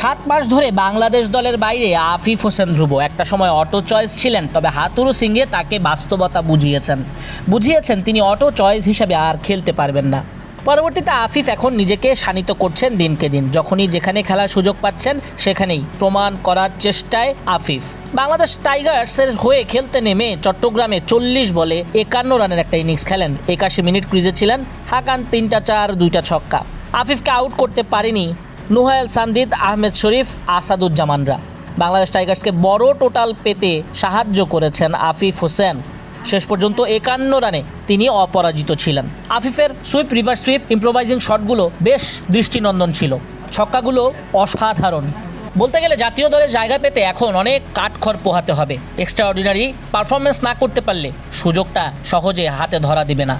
সাত মাস ধরে বাংলাদেশ দলের বাইরে আফিফ হোসেন ধ্রুব। একটা সময় অটো চয়েস ছিলেন, তবে হাতুরু সিংয়ে তাকে বাস্তবতা বুঝিয়েছেন। বুঝিয়েছেন, তিনি অটো চয়েস হিসাবে আর খেলতে পারবেন না। পরবর্তীতে আফিফ এখন নিজেকে শানিত করছেন দিনকে দিন। যখনই যেখানে খেলার সুযোগ পাচ্ছেন, সেখানেই প্রমাণ করার চেষ্টায় আফিফ। বাংলাদেশ টাইগার্সের হয়ে খেলতে নেমে চট্টগ্রামে চল্লিশ বলে একান্ন রানের একটা ইনিংস খেলেন। একাশি মিনিট ক্রিজে ছিলেন, হাকান তিনটা চার, দুইটা ছক্কা। আফিফকে আউট করতে পারেনি নুহায়েল সান্দিদ, আহমেদ শরীফ, আসাদুজ্জামানরা। বাংলাদেশ টাইগার্সকে বড় টোটাল পেতে সাহায্য করেছেন আফিফ হোসেন। শেষ পর্যন্ত একান্ন রানে তিনি অপরাজিত ছিলেন। আফিফের সুইপ রিভার সুইপ, ইম্প্রোভাইজিং শটগুলো বেশ দৃষ্টিনন্দন ছিল। ছক্কাগুলো অসাধারণ। বলতে গেলে জাতীয় দলে জায়গা পেতে এখন অনেক কাঠখড় পোহাতে হবে। এক্সট্রা অর্ডিনারি পারফরমেন্স না করতে পারলে সুযোগটা সহজে হাতে ধরা দিবে না।